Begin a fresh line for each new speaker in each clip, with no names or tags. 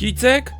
Kicek?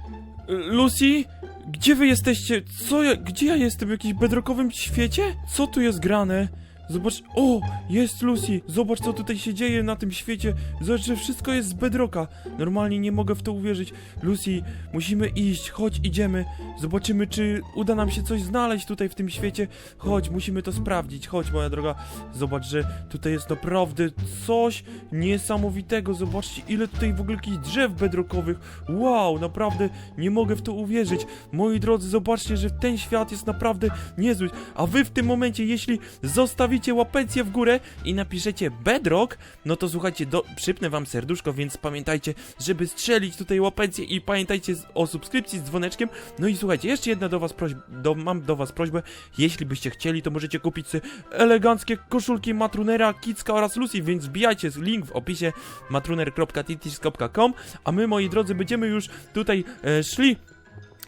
Lucy? Gdzie wy jesteście? Co ja, gdzie ja jestem? W jakimś bedrockowym świecie? Co tu jest grane? Zobacz, o, jest Lucy, zobacz co tutaj się dzieje na tym świecie, zobacz, że wszystko jest z bedrocka, normalnie nie mogę w to uwierzyć, Lucy, musimy iść, chodź, idziemy, zobaczymy czy uda nam się coś znaleźć tutaj w tym świecie, chodź, musimy to sprawdzić, chodź moja droga, zobacz, że tutaj jest naprawdę coś niesamowitego, zobaczcie ile tutaj w ogóle jakichś drzew bedrockowych, wow, naprawdę nie mogę w to uwierzyć, moi drodzy, zobaczcie, że ten świat jest naprawdę niezły, a wy w tym momencie, jeśli zostawicie łapencję w górę i napiszecie bedrock, no to słuchajcie, do, przypnę wam serduszko, więc pamiętajcie, żeby strzelić tutaj łapencję i pamiętajcie o subskrypcji z dzwoneczkiem, no i słuchajcie, jeszcze jedna do was prośba, do, mam do was prośbę, jeśli byście chcieli, to możecie kupić sobie eleganckie koszulki Matrunera, Kicka oraz Lucy, więc wbijajcie link w opisie matruner.titis.com, a my, moi drodzy, będziemy już tutaj e, szli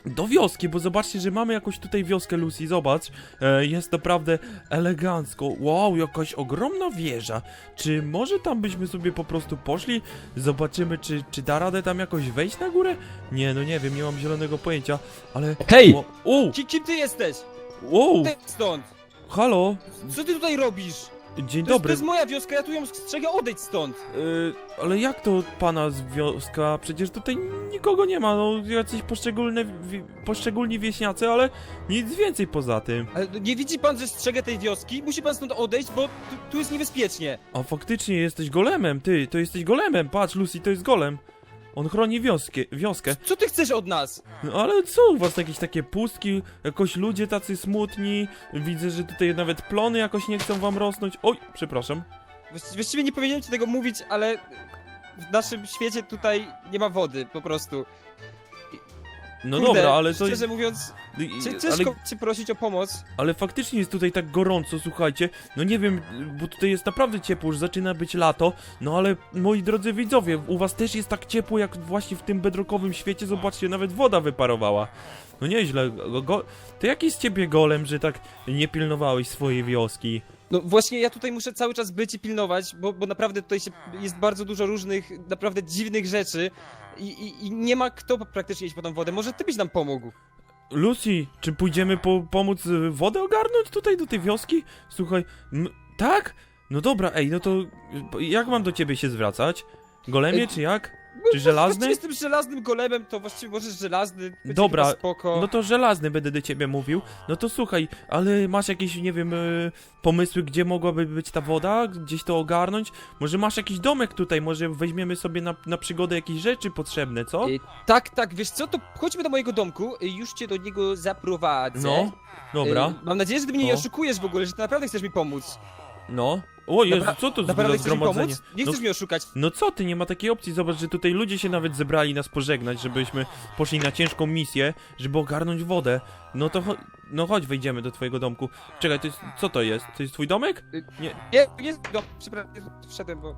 do wioski, bo zobaczcie, że mamy jakąś tutaj wioskę Lucy, zobacz, e, jest naprawdę elegancko, wow, jakaś ogromna wieża, czy może tam byśmy sobie po prostu poszli, zobaczymy, czy, czy da radę tam jakoś wejść na górę? Nie, no nie wiem, nie mam zielonego pojęcia, ale...
Hej! Ki kim ty jesteś?
wow,
Ty stąd!
halo,
Co ty tutaj robisz?
Dzień
To jest,
dobry,
to jest moja wioska, ja tu ją strzegę, odejdź stąd!
Y, ale jak to pana z wioska? Przecież tutaj nikogo nie ma, no jacyś poszczególne, wi- poszczególni wieśniacy, ale nic więcej poza tym.
Ale nie widzi pan, że strzegę tej wioski? Musi pan stąd odejść, bo tu, tu jest niebezpiecznie.
A faktycznie jesteś golemem, ty, to jesteś golemem, patrz Lucy, to jest golem. On chroni wioskę, wioskę.
Co ty chcesz od nas?
No ale co u was jakieś takie pustki, jakoś ludzie tacy smutni, widzę, że tutaj nawet plony jakoś nie chcą wam rosnąć. Oj, przepraszam.
Właści- Właściwie nie powinienem ci tego mówić, ale w naszym świecie tutaj nie ma wody, po prostu.
No
Kurde,
dobra, ale to...
Szczerze mówiąc, cie-
ale
ciężko cię prosić o pomoc.
Ale faktycznie jest tutaj tak gorąco, słuchajcie. No nie wiem, bo tutaj jest naprawdę ciepło, już zaczyna być lato. No ale moi drodzy widzowie, u was też jest tak ciepło jak właśnie w tym bedrockowym świecie. Zobaczcie, nawet woda wyparowała. No nieźle. Go, go, to jaki z ciebie golem, że tak nie pilnowałeś swojej wioski?
No właśnie ja tutaj muszę cały czas być i pilnować, bo, bo naprawdę tutaj się, jest bardzo dużo różnych, naprawdę dziwnych rzeczy i, i, i nie ma kto praktycznie iść po tą wodę. Może ty byś nam pomógł?
Lucy, czy pójdziemy po, pomóc y, wodę ogarnąć tutaj do tej wioski? Słuchaj, m, tak? No dobra, ej, no to y, jak mam do ciebie się zwracać? Golemie,
Ej,
czy jak?
No,
Czy żelazny?
Z tym żelaznym golemem to właściwie możesz żelazny. będzie
Dobra,
chyba spoko.
No to żelazny będę do ciebie mówił. No to słuchaj, ale masz jakieś, nie wiem, y, pomysły, gdzie mogłaby być ta woda? Gdzieś to ogarnąć? Może masz jakiś domek tutaj, może weźmiemy sobie na, na przygodę jakieś rzeczy potrzebne, co?
Y, tak, tak, wiesz co, to chodźmy do mojego domku, y, już cię do niego zaprowadzę.
No, dobra,
Y, mam nadzieję, że ty mnie nie
O.
oszukujesz w ogóle, że ty naprawdę chcesz mi pomóc.
no. O Jezu,
Napra-
co to za
Naprawdę chcesz mi
zgromadzenie?
pomóc? Nie
No,
chcesz mi oszukać.
no co ty, nie ma takiej opcji, zobacz, że tutaj ludzie się nawet zebrali nas pożegnać, żebyśmy poszli na ciężką misję, żeby ogarnąć wodę. No to, cho- no chodź, wejdziemy do twojego domku. Czekaj, to jest, co to jest? To jest twój domek?
Y,
Nie.
Nie, nie, no, przepraszam, wszedłem, bo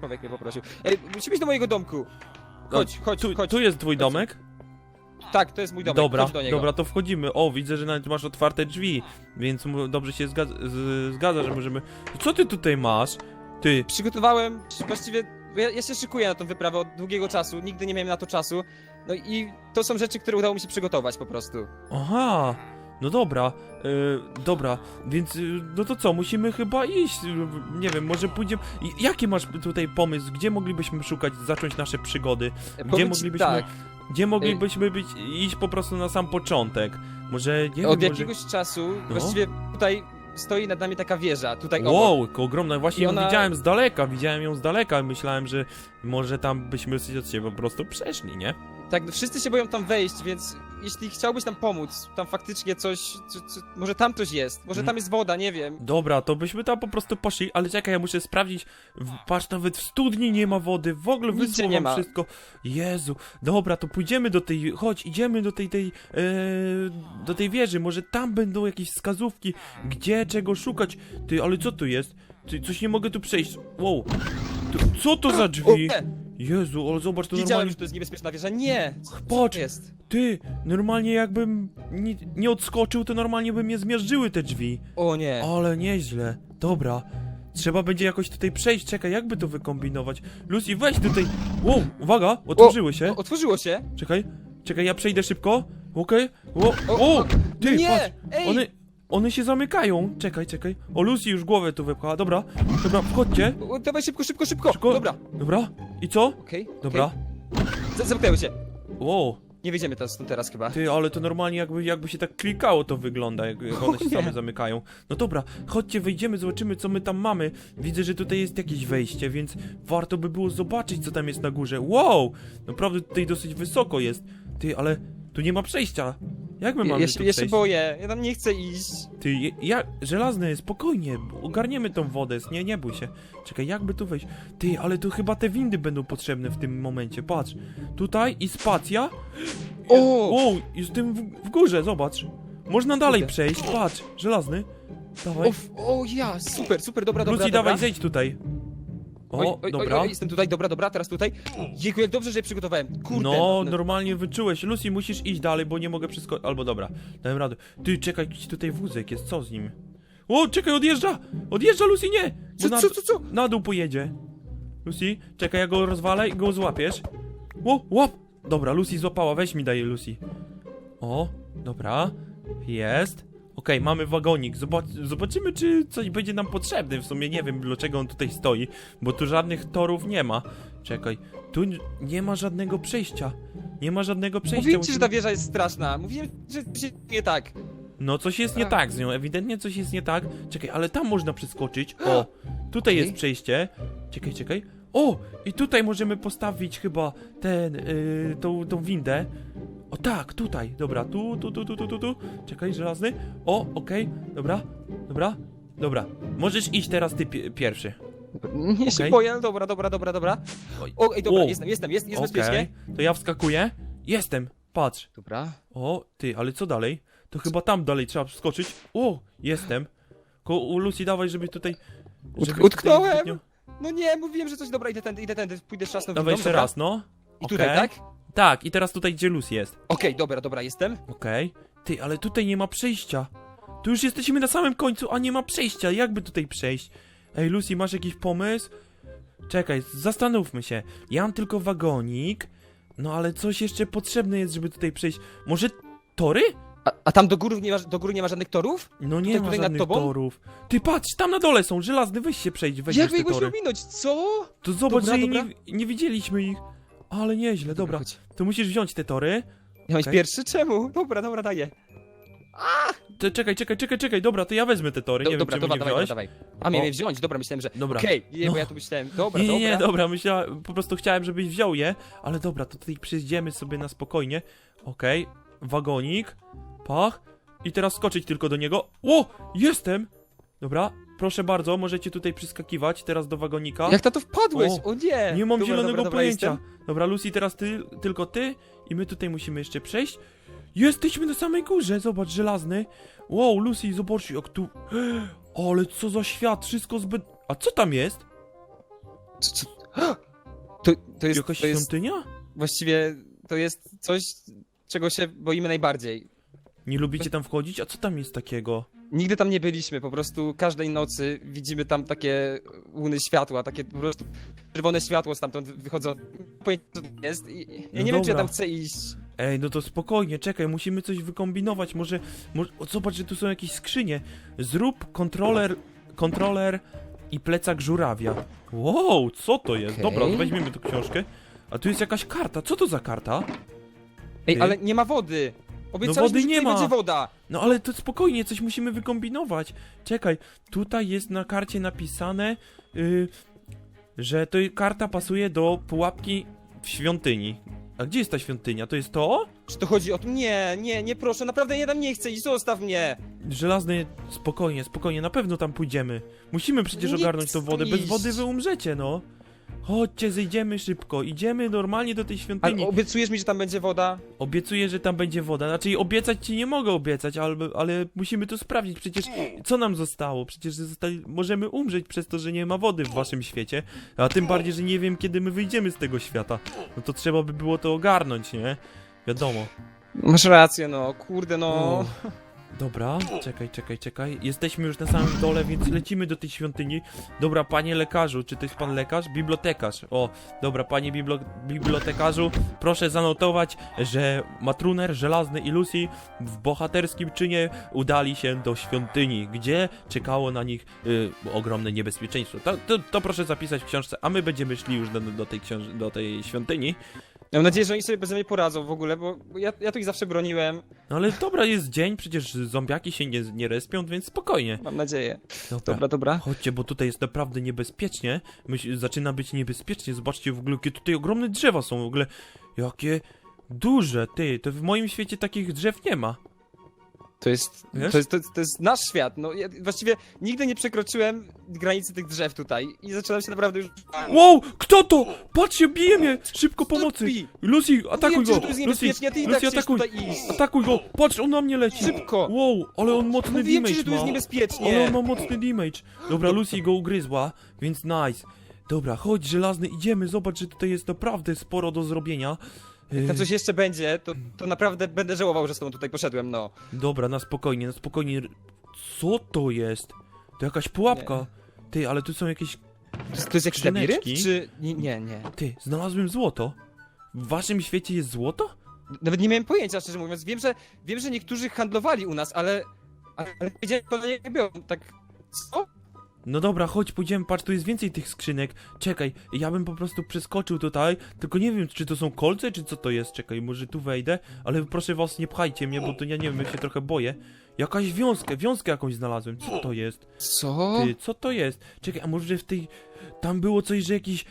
człowiek mnie poprosił. Ej, musimy iść do mojego domku. Chodź, chodź,
Tu,
chodź.
tu jest twój domek?
Tak, to jest mój domek,
Dobra,
chodź do niego.
dobra, to wchodzimy. O, widzę, że nawet masz otwarte drzwi, więc mu- dobrze się zgadza, z, zgadza że możemy... Co ty tutaj masz? Ty,
Przygotowałem, właściwie, ja, ja się szykuję na tą wyprawę od długiego czasu, nigdy nie miałem na to czasu. No i to są rzeczy, które udało mi się przygotować po prostu.
aha, no dobra, e, dobra, więc, e, no to co, musimy chyba iść, e, nie wiem, może pójdziemy... I- Jaki masz tutaj pomysł, gdzie moglibyśmy szukać, zacząć nasze przygody?
E,
Gdzie
powiem ci
moglibyśmy,
Tak,
gdzie moglibyśmy być, iść po prostu na sam początek? Może, nie
od
wiem, może...
jakiegoś czasu,
No.
właściwie tutaj stoi nad nami taka wieża, tutaj obok.
Wow, ogromna, właśnie
I
ją
ona-
widziałem z daleka, widziałem ją z daleka, myślałem, że może tam byśmy od siebie po prostu przeszli, nie?
Tak, no wszyscy się boją tam wejść, więc jeśli chciałbyś tam pomóc, tam faktycznie coś, co, co, może tam coś jest, może
Mm.
tam jest woda, nie wiem.
Dobra, to byśmy tam po prostu poszli, ale czekaj, ja muszę sprawdzić, w, patrz, nawet w studni nie ma wody, w ogóle
Nigdzie
wysło
nie
wam
ma.
wszystko, Jezu, dobra, to pójdziemy do tej, chodź, idziemy do tej, tej, e, do tej wieży, może tam będą jakieś wskazówki, gdzie, czego szukać, ty, ale co tu jest? Ty, coś nie mogę tu przejść, wow, co to za
O,
drzwi? Jezu, ale zobacz, to
wiedziałem,
normalnie...
że to jest niebezpieczna wieża, nie! Co
Patrz,
to jest?
Ty, normalnie jakbym nie, nie odskoczył, to normalnie by mnie zmiażdżyły te drzwi.
O nie.
Ale nieźle. Dobra. Trzeba będzie jakoś tutaj przejść, czekaj, jakby to wykombinować? Lucy, weź tutaj! Wow, uwaga, otworzyły się.
O, otworzyło się.
Czekaj, czekaj, ja przejdę szybko. Okej. O,
o,
o, ty,
nie,
patrz,
ej.
one, one się zamykają. Czekaj, czekaj. O, Lucy już głowę tu wypchała. Dobra, dobra, wchodźcie.
O, dawaj szybko, szybko, szybko.
Szybko.
Dobra.
Dobra, i co?
Okej.
Dobra.
Z- Zamknęły się.
Wow,
Nie wyjdziemy teraz stąd teraz chyba.
ty, ale to normalnie jakby, jakby się tak klikało to wygląda, jak, jak one się same zamykają. No dobra, chodźcie, wyjdziemy, zobaczymy co my tam mamy. Widzę, że tutaj jest jakieś wejście, więc warto by było zobaczyć co tam jest na górze. Wow, naprawdę tutaj dosyć wysoko jest. Ty, ale tu nie ma przejścia. Jak my mamy
ja,
tu
się, ja się
przejść?
boję. Ja tam nie chcę iść.
Ty, je- ja, żelazny, spokojnie, ogarniemy tą wodę, nie, nie bój się. Czekaj, jakby tu wejść? Ty, ale tu chyba te windy będą potrzebne w tym momencie, patrz. Tutaj i spacja.
O!
Wow, tym w, w górze, zobacz. Można dalej
Kurde.
przejść, patrz, żelazny. Dawaj.
O, f- o ja, super, super, dobra, dobra,
Lucy,
dobra.
dawaj, zejdź tutaj. O,
Oj, oj,
dobra.
Oj, oj, jestem tutaj, dobra, dobra, teraz tutaj. Jejku, jak dobrze, że je przygotowałem. Kurde.
No, normalnie wyczułeś. Lucy, musisz iść dalej, bo nie mogę wszystko... Albo dobra, dałem radę. Ty, czekaj, jakiś tutaj wózek jest, co z nim? O, czekaj, odjeżdża! Odjeżdża, Lucy, nie! Bo
Co,
na,
co, co, co?
na dół pojedzie. Lucy, czekaj, ja go rozwalę i go złapiesz. O, łap! Dobra, Lucy złapała, weź mi daje Lucy. O, dobra, jest. Okej, mamy wagonik. Zobac zobaczymy, czy coś będzie nam potrzebne. W sumie nie wiem, dlaczego on tutaj stoi, bo tu żadnych torów nie ma. Czekaj, tu nie ma żadnego przejścia. Nie ma żadnego przejścia.
Mówiłem ci, że ta wieża jest straszna. Mówiłem, że się nie tak.
No, coś jest nie tak z nią, ewidentnie coś jest nie tak. Czekaj, ale tam można przeskoczyć. O, tutaj
Okej.
jest przejście. Czekaj, czekaj. O, i tutaj możemy postawić chyba ten, yy, tą, tą windę. O tak, tutaj, dobra, tu, tu, tu, tu, tu, tu, tu. Czekaj, żelazny. O, okej, dobra, dobra, dobra. Możesz iść teraz ty pi pierwszy.
Nie się
Okej.
boję, ale dobra, dobra, dobra, dobra.
Oj.
O, ej, dobra,
O.
jestem, jestem, jest, jest bezpiecznie.
to ja wskakuję. Jestem, patrz.
Dobra.
O, ty, ale co dalej? To chyba tam dalej trzeba wskoczyć. O, jestem. Ko u Lucy dawaj, żeby tutaj...
Utk- utknąłem.
zbytnio-
No nie, mówiłem, że coś, dobra, idę tędy, idę tędy, pójdę trzasnąć
Dawaj jeszcze raz, no.
I tutaj,
Okej.
tak?
Tak, i teraz tutaj gdzie Lucy jest.
Okej, dobra, dobra, jestem.
Okej. Ty, ale tutaj nie ma przejścia. Tu już jesteśmy na samym końcu, a nie ma przejścia. Jakby tutaj przejść? Ej, Lucy, masz jakiś pomysł? Czekaj, zastanówmy się. Ja mam tylko wagonik. No ale coś jeszcze potrzebne jest, żeby tutaj przejść. Może tory?
A, a tam do góry, nie ma, do góry nie ma żadnych torów?
No nie
Tutaj-
ma
tutaj nad
żadnych
tobą?
torów. Ty patrz, tam na dole są, żelazny, weź się przejść, weź
Jak
te
się
tory.
ominąć, co?
To zobacz,
Dobra,
że. Nie, nie widzieliśmy ich. Ale nieźle, dobra.
chodź.
To musisz wziąć te tory.
Ja
Okej.
pierwszy? Czemu? Dobra, dobra, daję.
Czekaj, czekaj, czekaj, czekaj, dobra, to ja wezmę te tory,
Do,
nie
dobra,
wiem, czemu
dobra,
nie
dawaj,
wziąłeś.
dawaj. A miałem
O.
je wziąć, dobra, myślałem, że...
Dobra.
Okej, nie,
No.
bo ja tu myślałem, dobra,
nie, nie,
dobra.
nie, dobra, myślałem, po prostu chciałem, żebyś wziął je, ale dobra, to tutaj przejdziemy sobie na spokojnie. Okej, wagonik, pach, i teraz skoczyć tylko do niego. O, jestem! Dobra, proszę bardzo, możecie tutaj przyskakiwać teraz do wagonika.
Jak na to wpadłeś?
O,
O, nie!
Nie mam
dobra,
zielonego
dobra, dobra,
pojęcia.
jestem.
Dobra, Lucy, teraz ty, tylko ty i my tutaj musimy jeszcze przejść. Jesteśmy na samej górze, zobacz, żelazny. Wow, Lucy, zobacz jak tu... Ale co za świat, wszystko zbyt... A co tam jest?
Co- co- To, to jest,
Jakaś
to jest
świątynia?
właściwie, to jest coś, czego się boimy najbardziej.
Nie lubicie tam wchodzić? A co tam jest takiego?
Nigdy tam nie byliśmy, po prostu każdej nocy widzimy tam takie łuny światła, takie po prostu czerwone światło stamtąd wychodzą. Pojęcia co to jest i ja
No
nie wiem, czy ja
dobra.
tam chcę iść.
Ej, no to spokojnie, czekaj, musimy coś wykombinować. Może, może o, zobacz, że tu są jakieś skrzynie. Zrób kontroler, kontroler i plecak żurawia. Wow, co to jest?
Okej.
Dobra, weźmiemy tę książkę. A tu jest jakaś karta. Co to za karta?
Ej,
Ty?
ale nie ma wody! Obiecałeś
wody
mi, że
nie ma.
będzie woda!
No ale to spokojnie, coś musimy wykombinować. Czekaj, tutaj jest na karcie napisane, yy, że to karta pasuje do pułapki w świątyni. A gdzie jest ta świątynia? To jest to?
Czy to chodzi o to? Nie, nie, nie proszę, naprawdę ja tam nie chcę iść, zostaw mnie!
Żelazny, spokojnie, spokojnie, na pewno tam pójdziemy. Musimy przecież
Nie
ogarnąć tą
chcę
wodę, bez
iść.
wody wy umrzecie, no. Chodźcie, zejdziemy szybko, idziemy normalnie do tej świątyni.
Ale obiecujesz mi, że tam będzie woda?
Obiecuję, że tam będzie woda. Znaczy, obiecać ci nie mogę obiecać, ale, ale musimy to sprawdzić. Przecież co nam zostało? Przecież zostali, możemy umrzeć przez to, że nie ma wody w waszym świecie. A tym bardziej, że nie wiem, kiedy my wyjdziemy z tego świata. No to trzeba by było to ogarnąć, nie? Wiadomo.
Masz rację, no, kurde, no.
Dobra, czekaj, czekaj, czekaj. Jesteśmy już na samym dole, więc lecimy do tej świątyni. Dobra, panie lekarzu, czy to jest pan lekarz? Bibliotekarz. O, dobra, panie biblo bibliotekarzu, proszę zanotować, że Matruner, Żelazny i Lucy w bohaterskim czynie udali się do świątyni, gdzie czekało na nich y, ogromne niebezpieczeństwo. To, to, to proszę zapisać w książce, a my będziemy szli już do, do, tej, do tej świątyni.
Mam nadzieję, że oni sobie bez mnie poradzą w ogóle, bo bo ja, ja tu ich zawsze broniłem.
No ale dobra, jest dzień, przecież zombiaki się nie, nie respią, więc spokojnie.
Mam nadzieję.
Dobra.
Dobra, dobra.
Chodźcie, bo tutaj jest naprawdę niebezpiecznie. Myśl, zaczyna być niebezpiecznie. Zobaczcie w ogóle, jakie tutaj ogromne drzewa są. W ogóle, jakie duże, ty. To w moim świecie takich drzew nie ma.
To jest,
Wiesz?
to jest, to, jest, to jest nasz świat. No, ja właściwie nigdy nie przekroczyłem granicy tych drzew tutaj i zaczynam się naprawdę już...
Wow, kto to? Patrzcie, bije mnie! Szybko pomocy!
Lucy!
Lucy, atakuj
Wiem,
go!
jest
Lucy,
niebezpiecznie, a ty i tak
Lucy,
chcesz
atakuj!
tutaj iść.
Atakuj go! Patrz, on na mnie leci!
Szybko!
Wow, ale on mocny
Mówiłem ci,
damage
że tu jest
ma. Ale
niebezpiecznie.
on ma mocny damage. Dobra, Lucy go ugryzła, więc nice. Dobra, chodź, żelazny, idziemy. Zobacz, że tutaj jest naprawdę sporo do zrobienia.
Jak tam
Yy,
coś jeszcze będzie, to, to naprawdę będę żałował, że z tobą tutaj poszedłem, no.
Dobra, na spokojnie, na spokojnie. Co to jest? To jakaś pułapka. Ty, ale tu są jakieś...
To jest, to jest jakiś
Skrzyneczki?
labirynt, czy... Nie, nie, nie.
Ty, znalazłem złoto. W waszym świecie jest złoto?
Nawet nie miałem pojęcia, szczerze mówiąc. Wiem, że, wiem, że niektórzy handlowali u nas, ale... Ale wiedziałem, to nie było. Tak... Co?
No dobra, chodź, pójdziemy, patrz, tu jest więcej tych skrzynek. Czekaj, ja bym po prostu przeskoczył tutaj, tylko nie wiem, czy to są kolce, czy co to jest. Czekaj, może tu wejdę, ale proszę was, nie pchajcie mnie, bo to ja nie wiem, ja się trochę boję. Jakaś wiązkę, wiązkę jakąś znalazłem. Co to jest?
Co?
Ty, co to jest? Czekaj, a może w tej... Tam było coś, że jakiś... E,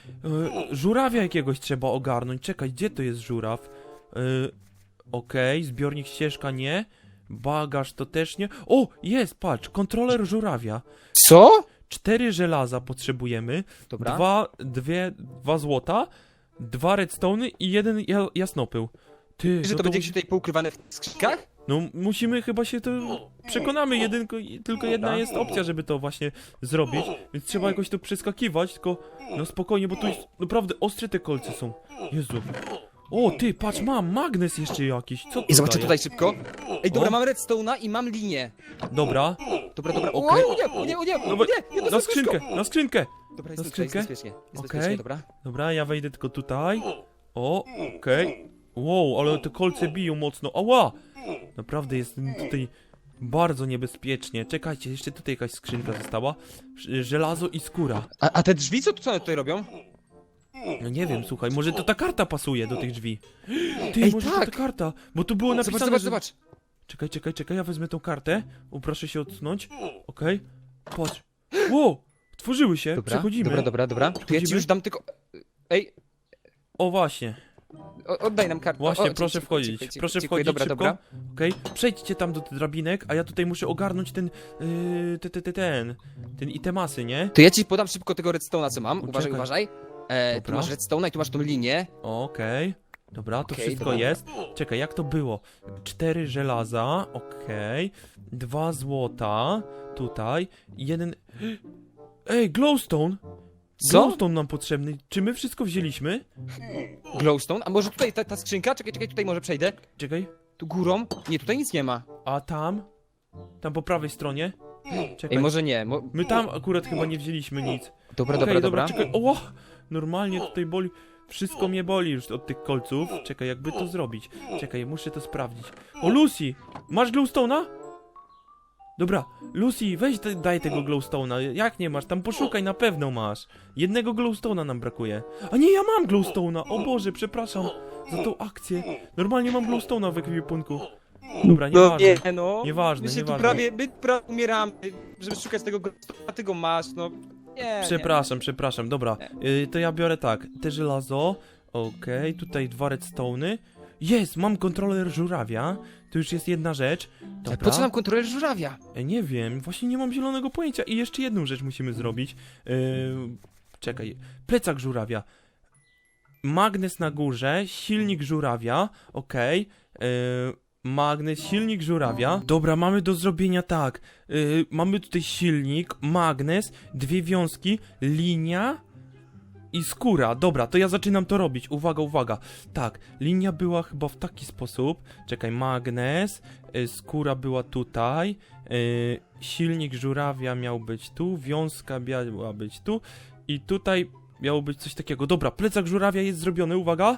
żurawia jakiegoś trzeba ogarnąć. Czekaj, gdzie to jest żuraw? E, Okej, zbiornik ścieżka nie. Bagaż to też nie. O, jest, patrz, kontroler żurawia.
Co?
Cztery żelaza potrzebujemy,
Dobra.
dwa, dwie, dwa złota, dwa redstone'y i jeden ja, jasnopył. Ty,
Że
no
to będzie
musi-
gdzieś tutaj poukrywane w skrzynkach?
no musimy chyba się to przekonamy, jedynko, tylko jedna jest opcja, żeby to właśnie zrobić, więc trzeba jakoś to przeskakiwać, tylko no spokojnie, bo tu jest naprawdę ostre te kolce są. Jezu. O, ty, patrz, mam magnes jeszcze jakiś, co
I zobaczę tutaj szybko. Ej, dobra,
O.
mam redstone'a i mam linię.
Dobra,
Dobra, dobra.
Okej.
o nie, o nie, o nie, o
Dobra,
nie, nie,
na skrzynkę, na skrzynkę.
Dobra,
na
jest bezpiecznie,
skrzynkę?
jest bezpiecznie. Jest
Okej.
bezpiecznie, dobra.
Dobra, ja wejdę tylko tutaj. O, okej. Wow, ale te kolce biją mocno. Ała! Naprawdę jest tutaj bardzo niebezpiecznie. Czekajcie, jeszcze tutaj jakaś skrzynka została. Ż- Żelazo i skóra.
A, a te drzwi, co, co one tutaj robią?
No nie wiem, słuchaj, może to ta karta pasuje do tych drzwi. Ty,
Ej,
może
tak!
to ta karta, bo tu było
Zobacz,
napisane,
zobacz,
że...
zobacz.
Czekaj, czekaj, czekaj, ja wezmę tą kartę. O, proszę się odsunąć. Okej. Patrz. Wow! Tworzyły się,
Dobra,
przechodzimy.
dobra, dobra, dobra. To ja ci
Wchodzimy?
już dam tylko... Ej,
O, właśnie.
o, oddaj nam kartę.
Właśnie,
o, o,
proszę
dziękuję,
wchodzić.
dziękuję, dziękuję,
proszę
dziękuję,
wchodzić
dobra,
szybko.
dobra.
Okej, przejdźcie tam do tych drabinek, a ja tutaj muszę ogarnąć ten, yy, te, te, te, ten, ten itemasy, nie?
To ja ci podam szybko tego redstone'a, co mam. Uważaj, uważaj. E, tu
Dobra.
masz redstone'a i tu masz tą linię.
Okej, dobra, to
Okej,
wszystko
dobra.
jest. Czekaj, jak to było? Cztery żelaza, okej, dwa złota, tutaj, jeden... Ej, glowstone!
Co?
Glowstone nam potrzebny. Czy my wszystko wzięliśmy?
Glowstone? A może tutaj ta, ta skrzynka? Czekaj, czekaj, tutaj może przejdę.
Czekaj,
Tu górą? Nie, tutaj nic nie ma.
a tam? Tam po prawej stronie? Czekaj,
Ej, może nie. Mo...
my tam akurat chyba nie wzięliśmy nic.
Dobra,
Okej,
dobra, dobra.
czekaj. O, normalnie tutaj boli. Wszystko mnie boli już od tych kolców. Czekaj, jakby to zrobić. Czekaj, muszę to sprawdzić. O, Lucy! Masz glowstone'a? Dobra, Lucy, weź te, daj tego glowstone'a. Jak nie masz? Tam poszukaj, na pewno masz. Jednego glowstone'a nam brakuje. A nie, ja mam glowstone'a! O Boże, przepraszam za tą akcję. Normalnie mam glowstone'a w ekwipunku. Dobra,
No
nieważne.
nie, no.
Nieważne,
My się tu
nieważne.
prawie, my prawie umieramy, żeby szukać tego glowstone'a, a ty go masz, no. Nie,
Przepraszam, przepraszam, dobra. Y, to ja biorę tak, te żelazo, okej, tutaj dwa redstone'y. Jest, mam kontroler żurawia, to już jest jedna rzecz. Dobra.
Po co nam kontroler żurawia?
E, Nie wiem, właśnie nie mam zielonego pojęcia i jeszcze jedną rzecz musimy zrobić. Yy, czekaj, plecak żurawia. Magnes na górze, silnik żurawia, okej. Yy, magnes, silnik żurawia. Dobra, mamy do zrobienia tak. Yy, mamy tutaj silnik, magnes, dwie wiązki, linia. i skóra. Dobra, to ja zaczynam to robić. Uwaga, uwaga. Tak, linia była chyba w taki sposób. Czekaj, magnes, y, skóra była tutaj, y, silnik żurawia miał być tu, wiązka miała być tu i tutaj miało być coś takiego. Dobra, plecak żurawia jest zrobiony, uwaga.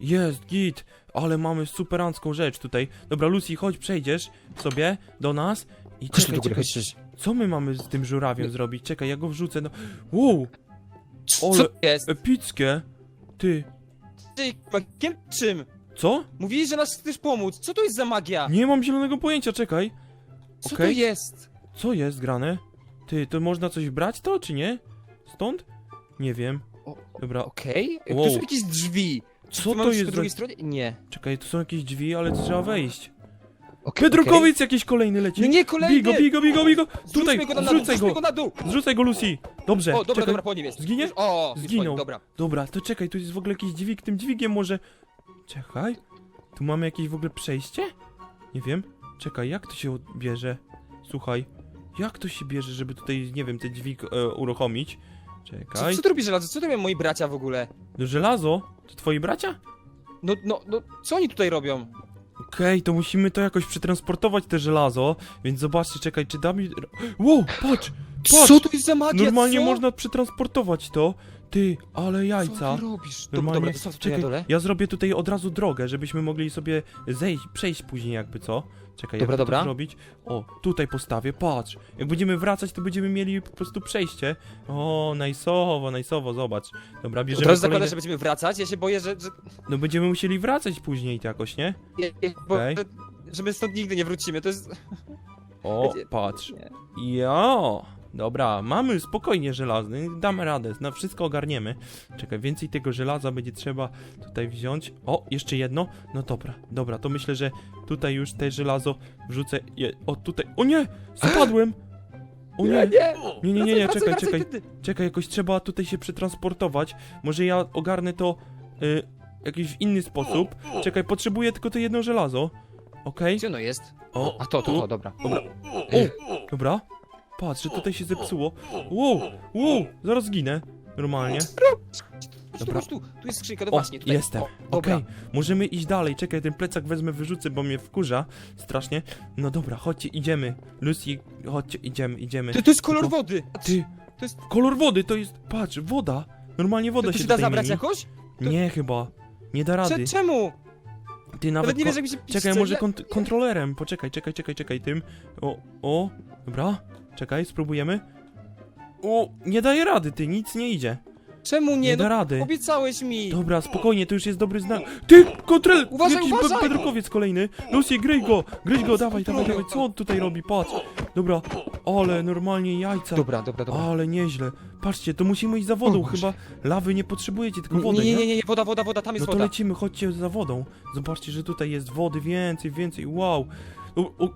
Jest, git, ale mamy superancką rzecz tutaj. Dobra, Lucy, chodź, przejdziesz sobie do nas i
Chodź tu
czekaj,
do góry,
czekaj,
chodź, chodź.
co my mamy z tym żurawiem zrobić? Czekaj, ja go wrzucę, no... Wow,
Co
Ale-
jest?
epickie. Ty,
Ty, magiem czym?
co?
Mówili, że nas chcesz pomóc. Co to jest za magia?
Nie mam zielonego pojęcia, czekaj.
Co
okej.
to jest?
Co jest grane? Ty, to można coś brać to, czy nie? Stąd? Nie wiem.
O,
Dobra,
Okej.
Wow.
Tu są jakieś drzwi.
Co
Ty
to jest?
Po
za-
drugiej stronie? Nie.
Czekaj, tu są jakieś drzwi, ale trzeba wejść.
Okay,
Pedrukowiec jakiś kolejny leci.
No nie, kolejny!
Bigo, bigo, bigo, bigo. Tutaj,
Zrzućmy go na dół,
zrzucaj
zrzućmy
go.
go na dół!
Zrzucaj go, Lucy. Dobrze,
O, dobra,
czekaj.
dobra, po nim jest.
Zginie?
Już- O, już
Zginął.
po nim, Dobra.
Dobra, to czekaj, tu jest w ogóle jakiś dźwig, tym dźwigiem może... Czekaj, tu mamy jakieś w ogóle przejście? Nie wiem. Czekaj, jak to się bierze? Słuchaj, jak to się bierze, żeby tutaj, nie wiem, ten dźwig e, uruchomić?
Co,
Czekaj.
co tu robi żelazo? Co tu robią moi bracia w ogóle?
No żelazo? To twoi bracia?
No, no, no, co oni tutaj robią?
Okej, to musimy to jakoś przetransportować, te żelazo, więc zobaczcie, czekaj, czy da mi... Wow, patrz! Patrz!
Co to jest za magia?
Normalnie
co?
można przetransportować to. Ty, ale
Co
jajca.
ty robisz? Dobra,
Normalnie,
dobra, to co, czekaj, na
czekaj,
dole?
ja zrobię tutaj od razu drogę, żebyśmy mogli sobie zejść, przejść później jakby, co? Czekaj,
Dobra,
jak
dobra.
to zrobić? O, tutaj postawię, patrz. Jak będziemy wracać, to będziemy mieli po prostu przejście. O, najsowo, najsowo, zobacz. Dobra,
Od
bierzemy
razu
kolejne...
zakładam, że będziemy wracać. Ja się boję, że... że,
No będziemy musieli wracać później to jakoś, nie?
bo,
Okej.
że, że my stąd nigdy nie wrócimy. To jest...
O,
Będzie-
patrz.
Nie.
Jo, dobra, mamy spokojnie żelazny, damy radę, na wszystko ogarniemy. Czekaj, więcej tego żelaza będzie trzeba tutaj wziąć. O, jeszcze jedno. No dobra, dobra, to myślę, że tutaj już te żelazo wrzucę. Je, o, tutaj. O nie! Spadłem! O nie!
nie!
Nie, nie, nie, nie, czekaj, czekaj. Czekaj, jakoś trzeba tutaj się przetransportować. Może ja ogarnę to y, jakiś w inny sposób. Czekaj, potrzebuję tylko to jedno żelazo. Okej?
Gdzie ono jest?
O,
A to, to,
tu.
to, dobra.
Dobra. O, dobra. Patrz, że tutaj się zepsuło. Wow, wow, zaraz zginę. Normalnie. Dobra.
Tu, tu jest skrzynka, no
O,
właśnie, tutaj.
jestem.
O,
Okej,
dobra.
możemy iść dalej. Czekaj, ten plecak wezmę, wyrzucę, bo mnie wkurza strasznie. No dobra, chodźcie, idziemy. Lucy, chodźcie, idziemy, idziemy.
To, to jest kolor
Tylko-
wody!
Ty,
To jest...
kolor wody, to jest, patrz, woda. Normalnie woda
To
się
się da
tutaj
zabrać
mieni.
jakoś?
Nie, chyba. Nie da rady.
Cze- czemu?
Ty
Nawet
nawet...
nie
ko-
wiesz, jak mi się pisze.
Czekaj, może kont kontrolerem. Poczekaj, czekaj, czekaj, czekaj, tym. O, o, dobra. Czekaj, spróbujemy. O, nie daje rady, ty, nic nie idzie.
Czemu
Nie,
nie?
da
No,
rady.
obiecałeś mi!
Dobra, spokojnie, to już jest dobry znak. Ty, kontrol!
Uważaj,
Jakiś
uważaj!
bedrokowiec kolejny. Lucy, gryj go, gryj go, dawaj, dawaj, dawaj, co on tutaj robi, patrz. Dobra, ale normalnie jajca.
Dobra, dobra, dobra.
Ale nieźle. Patrzcie, to musimy iść za wodą,
O
chyba lawy nie potrzebujecie, tylko
Nie,
wody,
nie, nie, nie, nie, woda, woda, woda, tam jest
No to
woda.
lecimy, chodźcie za wodą. Zobaczcie, że tutaj jest wody więcej, więcej, wow. O, o,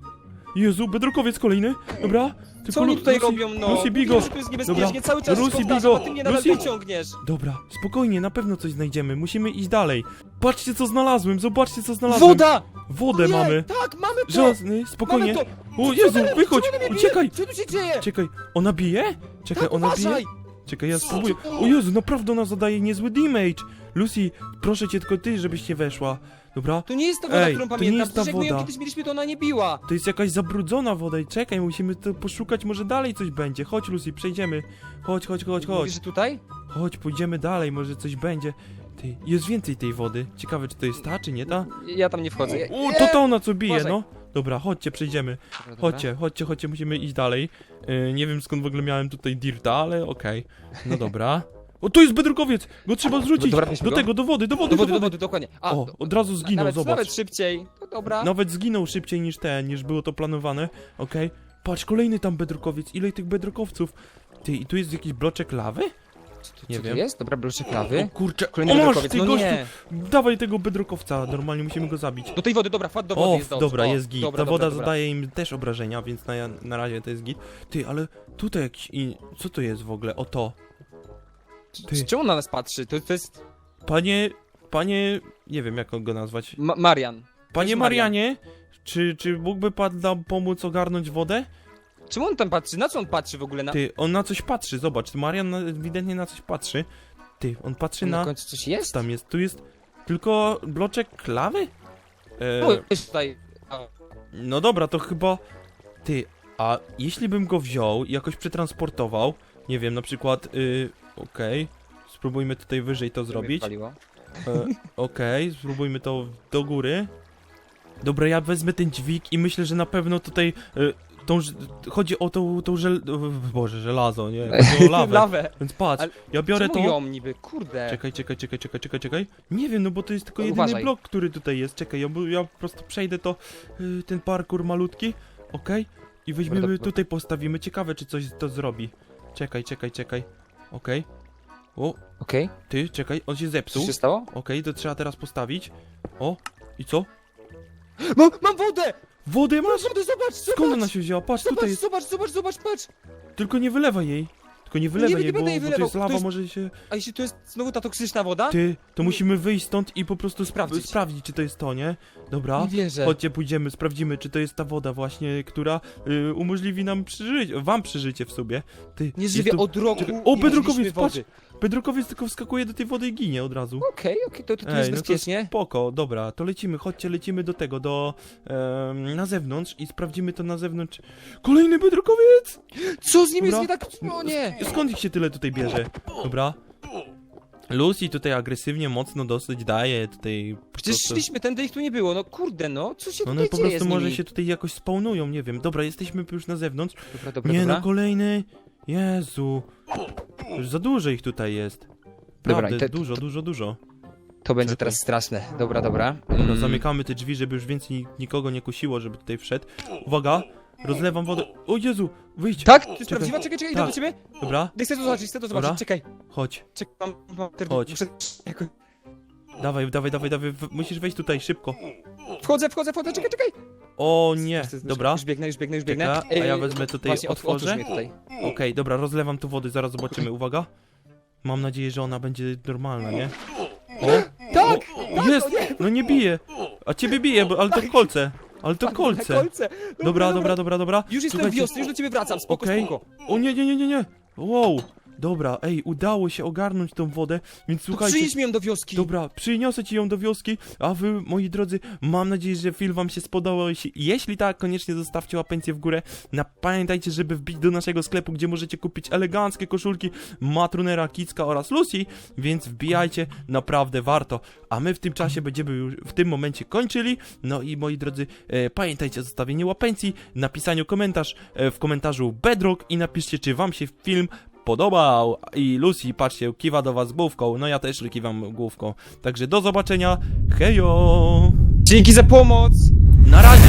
Jezu, bedrokowiec kolejny, dobra. Tylko
Co oni tutaj
Lucy,
robią, no?
Lucy, bigo.
Że to jest niebezpiecznie,
Dobra.
cały czas
Lucy, bigo.
a ty mnie nadal
Lucy.
wyciągniesz.
Dobra, spokojnie, na pewno coś znajdziemy, musimy iść dalej. Patrzcie, co znalazłem, zobaczcie, co znalazłem.
Woda!
Wodę
Ojej,
mamy.
Tak, mamy to!
Żelazny, spokojnie.
Mamy to!
O Jezu, wychodź,
Czemu ona mnie
uciekaj.
Co tu się dzieje?
Czekaj, ona bije? Czekaj,
Tak,
ona bije?
uważaj!
Czekaj, ja spróbuję. O Jezu, naprawdę ona zadaje niezły damage. Lucy, proszę cię tylko ty, żebyś nie weszła. Dobra?
To nie jest ta woda,
Ej,
którą
to nie
pamiętam.
jest ta
Przecież jak my ją
woda.
kiedyś mieliśmy, to ona nie biła.
To jest jakaś zabrudzona woda i czekaj, musimy to poszukać, może dalej coś będzie. Chodź Lucy, przejdziemy. Chodź, chodź, chodź, chodź.
Mówisz, że tutaj?
Chodź, pójdziemy dalej, może coś będzie. Ty, jest więcej tej wody. Ciekawe, czy to jest ta, czy nie ta?
Ja tam nie wchodzę. Ja-
O, to to ona co bije,
Uważaj.
no. Dobra, chodźcie, przejdziemy.
Dobra, dobra.
Chodźcie, chodźcie, chodźcie, musimy iść dalej. Yy, nie wiem skąd w ogóle miałem tutaj dirta, ale okej. No dobra. O, tu jest bedrokowiec! Go trzeba zrzucić!
Dobra, weźmy
Do
go.
tego, do wody, do wody,
Do wody, do wody, dokładnie. A,
O, od razu zginął,
nawet,
zobacz.
Nawet szybciej. To dobra.
Nawet zginął szybciej niż ten, niż było to planowane. Okej. Patrz, kolejny tam bedrokowiec. Ile tych bedrokowców? Ty, i tu jest jakiś bloczek lawy? Nie
co
wiem.
jest? Dobra, bloczek lawy.
kurczę,
Kolejny
o masz, ty
No
gościu!
nie.
Dawaj tego bedrokowca, normalnie musimy go zabić.
Do tej wody, dobra, wpadł do wody,
O,
jest dobrze.
dobra,
o,
jest git. Ta woda zadaje im też obrażenia, więc na, na razie to jest git. Ty, ale tutaj jakiś... In... Co to jest w ogóle? O to. Ty.
Czemu na nas patrzy? To, to jest
Panie... Panie... Nie wiem, jak go nazwać.
Ma Marian.
Panie
jest Marian.
Marianie, czy, czy mógłby pan nam pomóc ogarnąć wodę?
Czemu on tam patrzy? Na co on patrzy w ogóle? Na...
Ty, on na coś patrzy, zobacz, Marian na, ewidentnie na coś patrzy. Ty, on patrzy
Na
na...
końcu coś
Co
jest?
tam jest? Tu jest tylko bloczek klawy?
O,
E,
jest tutaj. A,
no dobra, to chyba... Ty, a jeśli bym go wziął i jakoś przetransportował, nie wiem, na przykład... Y, Okej, spróbujmy tutaj wyżej to zrobić.
Paliło.
E, Okej, spróbujmy to do góry. Dobra, ja wezmę ten dźwig i myślę, że na pewno tutaj e, tą, ż- chodzi o tą, tą żel... Boże, żelazo, nie? Chodzi o lawę.
Lawę.
Więc patrz,
Ale
ja biorę
Czemu
to...
ją niby? Kurde.
Czekaj, czekaj, czekaj, czekaj, czekaj, czekaj. Nie wiem, no bo to jest tylko
No,
jedyny
uważaj.
blok, który tutaj jest. Czekaj, ja, ja po prostu przejdę to, y, ten parkour malutki, okej? I weźmiemy,
Dobra, dobra.
tutaj postawimy. Ciekawe, czy coś to zrobi. Czekaj, czekaj, czekaj. Okej. O,
Okej.
ty, czekaj, on się
Co
zepsuł.
się stało?
Okej, to trzeba teraz postawić. O, i co?
Mam, mam wodę!
Wodę masz?
Masz wodę, zobacz,
Skąd
zobacz!
ona się wzięła? Patrz,
Zobacz,
tutaj jest.
zobacz, zobacz, zobacz, patrz!
Tylko nie wylewaj jej. Tylko nie wylewaj
nie
jej, bo,
będę jej
bo to
wylewał.
jest
To
lawa,
jest-
może się...
A jeśli to jest znowu ta toksyczna woda?
Ty, to musimy wyjść stąd i po prostu sprawdzić,
Sprawdzić.
sprawdzić czy to jest to, nie? Dobra.
Nie wierzę.
Chodźcie, pójdziemy, sprawdzimy, czy to jest ta woda właśnie, która y, umożliwi nam przeżycie, wam przeżycie w sobie. Ty,
Nie
jest
żywię
tu-
od roku.
czekaj.
nie
O, bedrookowiec,
piliśmy
patrz!
wody.
Bedrockowiec tylko wskakuje do tej wody i ginie od razu.
Okej, okej, to, to, to
Ej,
jest
no to
bezpiecznie.
Spoko, dobra, to lecimy, chodźcie, lecimy do tego, do... em, na zewnątrz i sprawdzimy to na zewnątrz. Kolejny bedrockowiec!
Co z nim jest
Dobra.
nie tak? O nie!
Skąd ich się tyle tutaj bierze? Dobra. Lucy tutaj agresywnie, mocno dosyć daje tutaj... po
Przecież
prostu-
szliśmy tędy, ich tu nie było. No kurde, no. Co się
One
tutaj
po
dzieje
prostu
z
może
nimi?
się tutaj jakoś spawnują, nie wiem. Dobra, jesteśmy już na zewnątrz.
Dobra, dobra,
nie
dobra.
no, kolejny. Jezu. Już za dużo ich tutaj jest.
Dobra,
Prawda,
i te-
dużo, dużo, dużo.
To będzie teraz straszne. Dobra, dobra.
Dobra,
Mm.
zamykamy te drzwi, żeby już więcej nikogo nie kusiło, żeby tutaj wszedł. Uwaga, rozlewam wodę. O Jezu, wyjdź.
Tak? To jest prawdziwa? Czekaj, czekaj, idę
Tak.
do ciebie.
Dobra,
Nie chcę to zobaczyć, chcę to zobaczyć.
Dobra.
Czekaj,
chodź.
czekaj, mam, mam ter-
Chodź.
Muszę...
Dawaj, dawaj, dawaj, dawaj. w- Musisz wejść tutaj, szybko.
Wchodzę, wchodzę, wchodzę, czekaj, czekaj.
O nie, dobra.
Już biegnę, już biegnę, już biegnę.
Czeka, a ja wezmę tutaj,
Właśnie, otw- otwórz
otworzę.
mnie tutaj.
Okej, dobra, rozlewam tu wody, zaraz zobaczymy. Uwaga. Mam nadzieję, że ona będzie normalna, nie? O,
Tak!
o, jest! No nie bije! A ciebie bije, bo, ale to kolce. Ale to kolce.
kolce.
Dobra, dobra, dobra, dobra.
Już jestem w
Słuchajcie,
wiosce, już do ciebie wracam, spoko,
Okej.
spoko.
O nie, nie, nie, nie, nie. Wow. Dobra, ej, udało się ogarnąć tą wodę, więc
To
słuchajcie.
przyjdź mi ją do wioski.
Dobra, przyniosę ci ją do wioski, a wy, moi drodzy, mam nadzieję, że film wam się spodobał. Jeśli, jeśli tak, koniecznie zostawcie łapencję w górę. Na, pamiętajcie, żeby wbić do naszego sklepu, gdzie możecie kupić eleganckie koszulki Matrunera, Kicka oraz Lucy, więc wbijajcie, naprawdę warto. A my w tym czasie będziemy już w tym momencie kończyli. No i moi drodzy, e, pamiętajcie o zostawieniu łapencji, napisaniu komentarz e, w komentarzu Bedrock i napiszcie, czy wam się film podobał. I Lucy, patrzcie, kiwa do was główką. No ja też kiwam główką. Także do zobaczenia. Hejo!
Dzięki za pomoc.
Na razie!